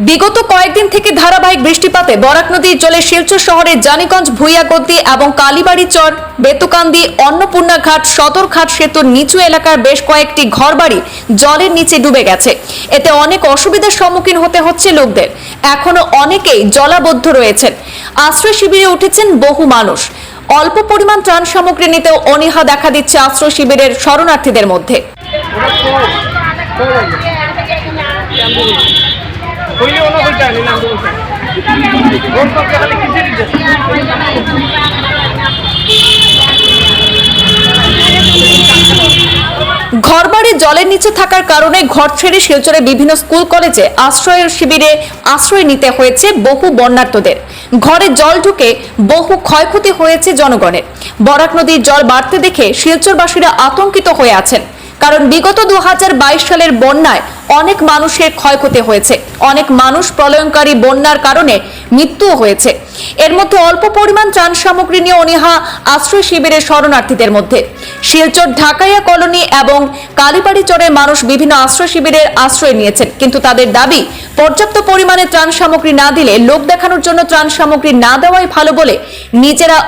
বিগত কয়েকদিন থেকে ধারাবাহিক বৃষ্টিপাতে বরাক নদীর জলে শিলচর শহরের জানিগঞ্জ ভুইয়াগদ্দি এবং কালীবাড়ি চর বেতুকান্দি অন্নপূর্ণা ঘাট সদরঘাট সেতুর নিচু এলাকার বেশ কয়েকটি ঘরবাড়ি জলের নিচে ডুবে গেছে এতে অনেক অসুবিধার সম্মুখীন হতে হচ্ছে লোকদের এখনও অনেকেই জলাবদ্ধ রয়েছেন আশ্রয় শিবিরে উঠেছেন বহু মানুষ অল্প পরিমাণ ত্রাণ সামগ্রী নিতেও অনীহা দেখা দিচ্ছে আশ্রয় শিবিরের শরণার্থীদের মধ্যে নি ঘরবাড়ি জলের নিচে থাকার কারণে ঘর ছেড়ে শিলচরে বিভিন্ন স্কুল, কলেজে আশ্রয়ের শিবিরে আশ্রয় নিতে হয়েছে বহু বন্যার্থদের। ঘরে জল ঢুকে বহু ক্ষয়ক্ষতি হয়েছে জনগণের। বরাক নদীর জল বাড়তে দেখে শিলচরবাসীরা আতঙ্কিত হয়ে আছেন। কারণ বিগত দু হাজার বাইশ সালের বন্যায় অনেক মানুষের ক্ষয়ক্ষতি হয়েছে। অনেক মানুষ প্রলয়ঙ্কারী বন্যার কারণে মৃত্যুও হয়েছে। এর মধ্যে অল্প পরিমাণ ত্রাণ সামগ্রী নিয়ে অনীহা আশ্রয় শিবিরের শরণার্থীদের মধ্যে। শিলচর ঢাকাইয়া কলোনি এবং কালীবাড়ি চরের মানুষ বিভিন্ন আশ্রয় শিবিরের আশ্রয় নিয়েছেন। কিন্তু তাদের দাবি, পর্যাপ্ত পরিমাণে ত্রাণ সামগ্রী না দিলে লোক দেখানোর জন্য ত্রাণ সামগ্রী না দেওয়াই ভালো বলে নিজেরা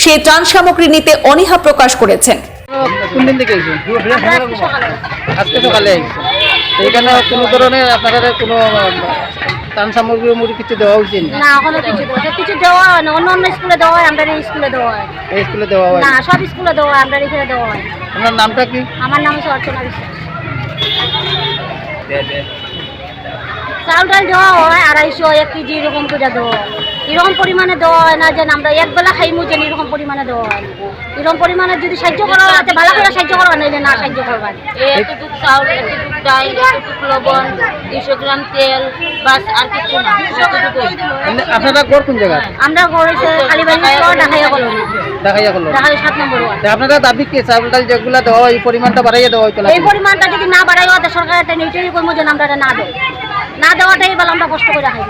সে ত্রাণ সামগ্রী নিতে অনীহা প্রকাশ করেছেন। কোন দিন থেকে আজকে সকালে। কোনো ধরনের আপনারা কোনো ত্রাণ সামগ্রী মুড়ি কিছু দেওয়া হয়েছে না? কিছু দেওয়া কিছু দেওয়া হয় না। অন্য অন্য স্কুলে দেওয়া হয় আমরা এই স্কুলে দেওয়া হয়। এই স্কুলে দেওয়া হয়? না সব স্কুলে দেওয়া হয় আমরা এখানে দেওয়া হয় আপনার নামটা কি? আমার নাম হচ্ছে অর্চনা বিশ্বাস। চাউল ডাল দেওয়া হয় আড়াইশো এক কেজি এরকম করে দেওয়া হয়। এরকম পরিমাণে দেওয়া হয় না যে আমরা এক বেলা খাইমু যেন এরকম পরিমাণে দেওয়া হয়। এরকম পরিমাণে যদি সাহায্য করা হয় ভালো করে সাহায্য করবা নাইলে না সাহায্য করবা না। এতটুকু চাউল এতটুকু ডাল এতটুকু লবণ দুশো গ্রাম তেল বাস আর কিছু না আপনারা ঘর কোন জায়গা আমরা কালীবাড়ি ঢাকাইয়া কলোনি। ঢাকাই সাত নম্বর ওয়ার্ড। আপনারা দাবি কি চাউল ডাল যেগুলো দেওয়া হয় এই পরিমাণটা বাড়াইয়া দেওয়া হইতো এই পরিমাণটা যদি না বাড়াই হয় সরকার একটা নিটেই করব যে আমরা এটা না দেবো না দেওয়াটাই বলে আমরা কষ্ট করে খাই।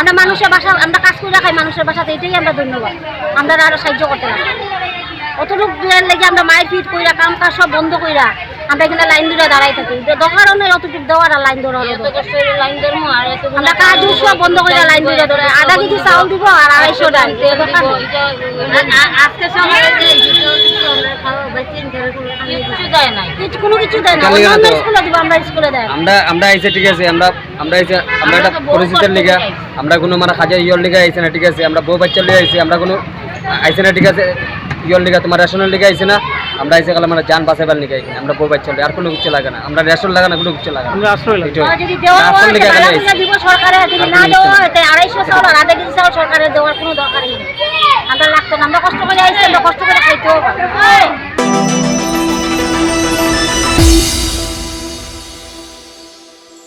আমরা মানুষের বাসা, আমরা কাজ করে খাই মানুষের বাসাতে, এটাই আমরা ধন্যবাদ। আমরা আরও সাহায্য করতে না। অতটুকু দেওয়ার লেগে আমরা মায়ের ফিট কইরা কাম কাজ সব বন্ধ কইরা, আমরা এখানে লাইন ধরে দাঁড়াই থাকি। দরকারও নেই অতটুকু দেওয়ার আর লাইন ধরা আমরা কাজ সব বন্ধ করে লাইন ধরে ধরে। আধা কেজি চাউল দিব আর আড়াইশো ডাল। আজকে সকালে যে দুটো কিছু আমরা খাওয়া বেচিন কিছু দেয় নাই। কিছু কোনো কিছু দেয় না অন্য স্কুলে দিব আমরা স্কুলে দেয়। আমরা আমরা আইসে ঠিক আছে আমরা আমরা আমরা একটা আমরা কষ্ট লিগা আমরা কোনো মানে হাজার ইয়র লিগা আইসে না ঠিক আছে আমরা বউ বাচ্চার লিগা আমরা কোনো আইসে না ঠিক আছে ইয়র লিগা তোমার রেশনের লিগা আইসে না আমরা আইসে গেলে মানে যান বাঁচাবার লিগা আইসি আমরা বউ বাচ্চার লিগা আর কোনো কিছু লাগে না আমরা রেশন লাগে না কোনো কিছু লাগে না। আশ্রয় লাগে। যদি দেওয়া হয় লিগা তো এখানে ভালো আইছি। করে দিব সরকারে যদি না দেওয়া হয় তো আড়াইশো চাউল আর আধা কেজি চাউল সরকারে দেওয়ার কোনো দরকারই নেই। আমরা লাগতো না আমরা কষ্ট করে আইসি আমরা কষ্ট করে খাইতেও পারি।